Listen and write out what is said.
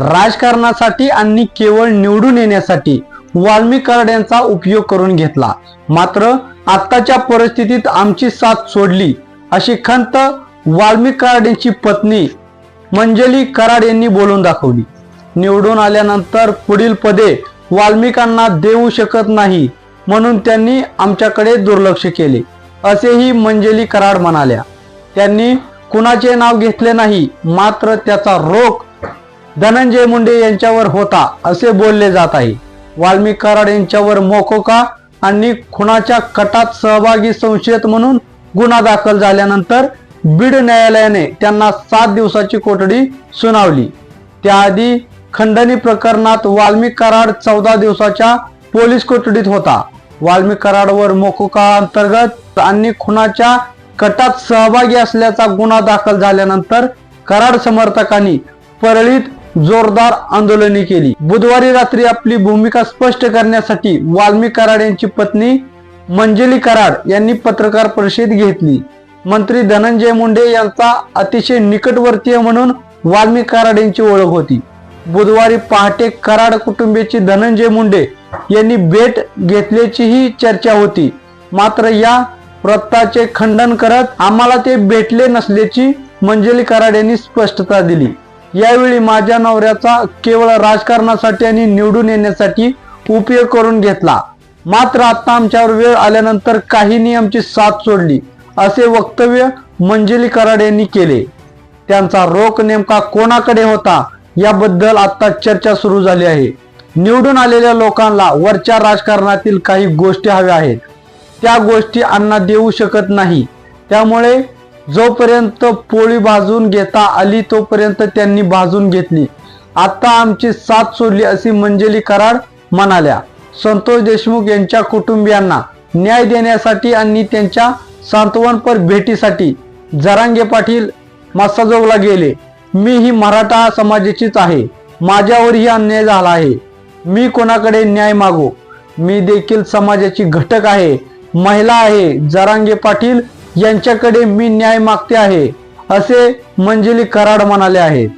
राजकारणासाठी आणि केवळ निवडून येण्यासाठी वाल्मिक कराड यांचा उपयोग करून घेतला. मात्र आत्ताच्या परिस्थितीत आमची साथ सोडली अशी खंत वाल्मिक कराड पत्नी मंजली कराड यांनी बोलून दाखवली. निवडून आल्यानंतर पुढील पदे वाल्मिकांना देऊ शकत नाही म्हणून त्यांनी आमच्याकडे दुर्लक्ष केले असेही मंजली कराड म्हणाल्या. त्यांनी कुणाचे नाव घेतले नाही मात्र त्याचा रोख धनंजय मुंडे यांच्यावर होता असे बोलले जात आहे. वाल्मिक कराड यांच्यावर मोकोका आणि खुनाच्या कटात सहभागी संशयित म्हणून गुन्हा दाखल झाल्यानंतर बीड न्यायालयाने त्यांना सात दिवसाची कोठडी सुनावली. त्याआधी खंडणी प्रकरणात वाल्मिक कराड चौदा दिवसाच्या पोलीस कोठडीत होता. वाल्मिक कराडवर मोकोका अंतर्गत आणि खुनाच्या कटात सहभागी असल्याचा गुन्हा दाखल झाल्यानंतर कराड समर्थकांनी परळीत जोरदार आंदोलने केली. बुधवारी रात्री आपली भूमिका स्पष्ट करण्यासाठी वाल्मी कराड यांची पत्नी मंजली कराड यांनी पत्रकार परिषद घेतली. मंत्री धनंजय मुंडे यांचा अतिशय निकटवर्तीय म्हणून वाल्मी कराड यांची ओळख होती. बुधवारी पहाटे कराड कुटुंबियाची धनंजय मुंडे यांनी भेट घेतल्याचीही चर्चा होती. मात्र या वृत्ताचे खंडन करत आम्हाला ते भेटले नसल्याची मंजली कराड यांनी स्पष्टता दिली. यावेळी माझ्या नवऱ्याचा केवळ राजकारणासाठी आणि निवडून येण्यासाठी उपयोग करून घेतला. मात्र आता आमच्यावर वेळ आल्यानंतर काहींनी आमची साथ सोडली असे वक्तव्य मंजली कराड यांनी केले. त्यांचा रोख नेमका कोणाकडे होता याबद्दल आता चर्चा सुरू झाली आहे. निवडून आलेल्या लोकांना वरच्या राजकारणातील काही गोष्टी हव्या आहेत. त्या गोष्टी अण्णा देऊ शकत नाही. त्यामुळे जोपर्यंत पोळी भाजून घेता आली तोपर्यंत त्यांनी भाजून घेतली आता आमची साथ सोडली अशी मंजली कराड म्हणाल्या. संतोष देशमुख यांच्या कुटुंबियांना न्याय देण्यासाठी आणि त्यांच्या सांत्वनपर भेटीसाठी जरांगे पाटील मस्साजोगला गेले. मी ही मराठा समाजाचीच आहे. माझ्यावरही अन्याय झाला आहे. मी कोणाकडे न्याय मागू? मी देखील समाजाची घटक आहे. महिला आहे जरांगे पाटील यांच्याकडे मी न्याय मागते आहे असे मंजली कराड म्हणाले आहेत